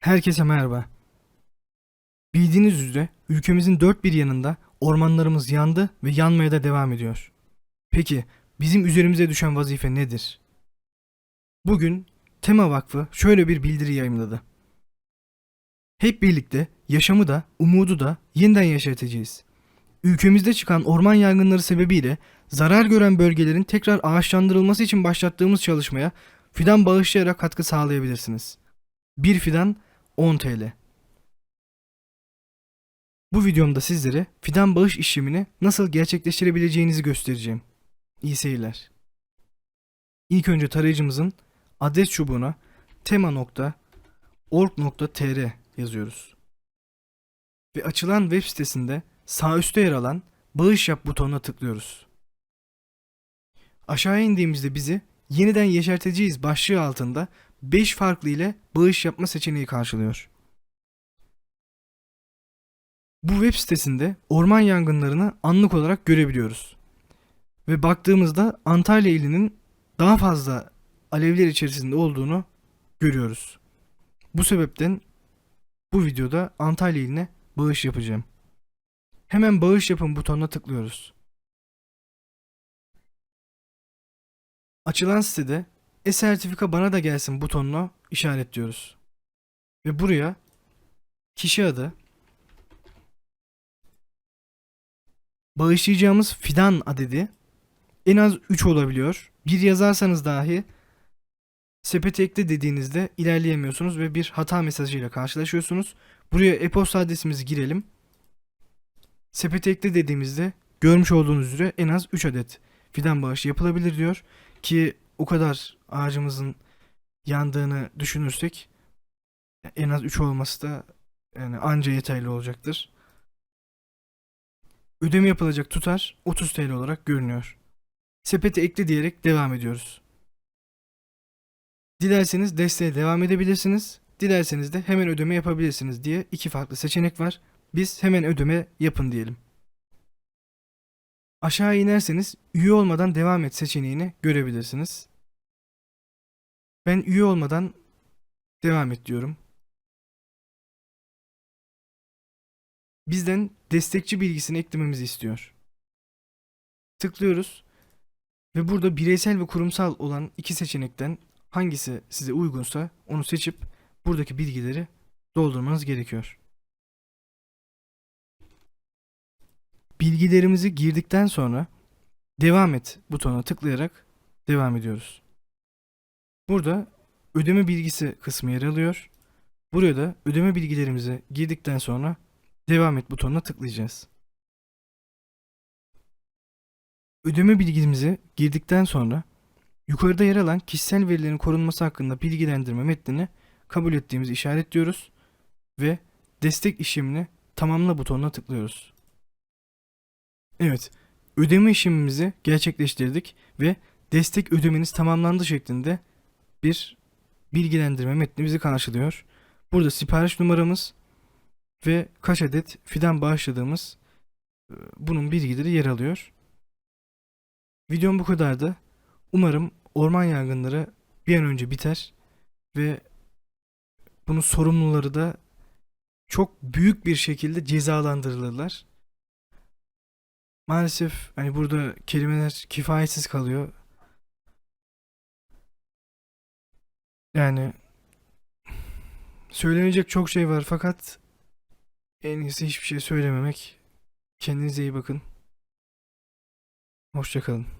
Herkese merhaba. Bildiğiniz üzere ülkemizin dört bir yanında ormanlarımız yandı ve yanmaya da devam ediyor. Peki bizim üzerimize düşen vazife nedir? Bugün Tema Vakfı şöyle bir bildiri yayımladı. Hep birlikte yaşamı da umudu da yeniden yaşatacağız. Ülkemizde çıkan orman yangınları sebebiyle zarar gören bölgelerin tekrar ağaçlandırılması için başlattığımız çalışmaya fidan bağışlayarak katkı sağlayabilirsiniz. Bir fidan 10 TL. Bu videomda sizlere fidan bağış işlemini nasıl gerçekleştirebileceğinizi göstereceğim. İyi seyirler. İlk önce tarayıcımızın adres çubuğuna tema.org.tr yazıyoruz. Ve açılan web sitesinde sağ üstte yer alan bağış yap butonuna tıklıyoruz. Aşağıya indiğimizde bizi yeniden yeşerteceğiz başlığı altında 5 farklı ile bağış yapma seçeneği karşılıyor. Bu web sitesinde orman yangınlarını anlık olarak görebiliyoruz. Ve baktığımızda Antalya ilinin daha fazla alevler içerisinde olduğunu görüyoruz. Bu sebepten bu videoda Antalya iline bağış yapacağım. Hemen bağış yapın butonuna tıklıyoruz. Açılan sitede e-sertifika bana da gelsin butonunu işaretliyoruz. Ve buraya kişi adı, bağışlayacağımız fidan adedi en az 3 olabiliyor. Bir yazarsanız dahi sepete ekle dediğinizde ilerleyemiyorsunuz ve bir hata mesajıyla karşılaşıyorsunuz. Buraya e-posta adresimizi girelim. Sepete ekle dediğimizde görmüş olduğunuz üzere en az 3 adet fidan bağışı yapılabilir diyor ki o kadar ağacımızın yandığını düşünürsek en az 3 olması da yani anca yeterli olacaktır. Ödeme yapılacak tutar 30 TL olarak görünüyor. Sepete ekle diyerek devam ediyoruz. Dilerseniz desteğe devam edebilirsiniz. Dilerseniz de hemen ödeme yapabilirsiniz diye iki farklı seçenek var. Biz hemen ödeme yapın diyelim. Aşağı inerseniz üye olmadan devam et seçeneğini görebilirsiniz. Ben üye olmadan devam et diyorum. Bizden destekçi bilgisini eklememizi istiyor. Tıklıyoruz ve burada bireysel ve kurumsal olan iki seçenekten hangisi size uygunsa onu seçip buradaki bilgileri doldurmanız gerekiyor. Bilgilerimizi girdikten sonra devam et butonuna tıklayarak devam ediyoruz. Burada ödeme bilgisi kısmı yer alıyor. Buraya da ödeme bilgilerimizi girdikten sonra devam et butonuna tıklayacağız. Ödeme bilgimizi girdikten sonra yukarıda yer alan kişisel verilerin korunması hakkında bilgilendirme metnini kabul ettiğimizi işaretliyoruz ve destek işlemini tamamla butonuna tıklıyoruz. Evet, ödeme işlemimizi gerçekleştirdik ve destek ödemeniz tamamlandı şeklinde bir bilgilendirme metni bizi karşılıyor. Burada sipariş numaramız ve kaç adet fidan bağışladığımız e, bunun bilgileri yer alıyor. Videom bu kadardı. Umarım orman yangınları bir an önce biter ve bunun sorumluları da çok büyük bir şekilde cezalandırılırlar. Maalesef hani burada kelimeler kifayetsiz kalıyor. Yani söylenecek çok şey var fakat en iyisi hiçbir şey söylememek. Kendinize iyi bakın. Hoşçakalın.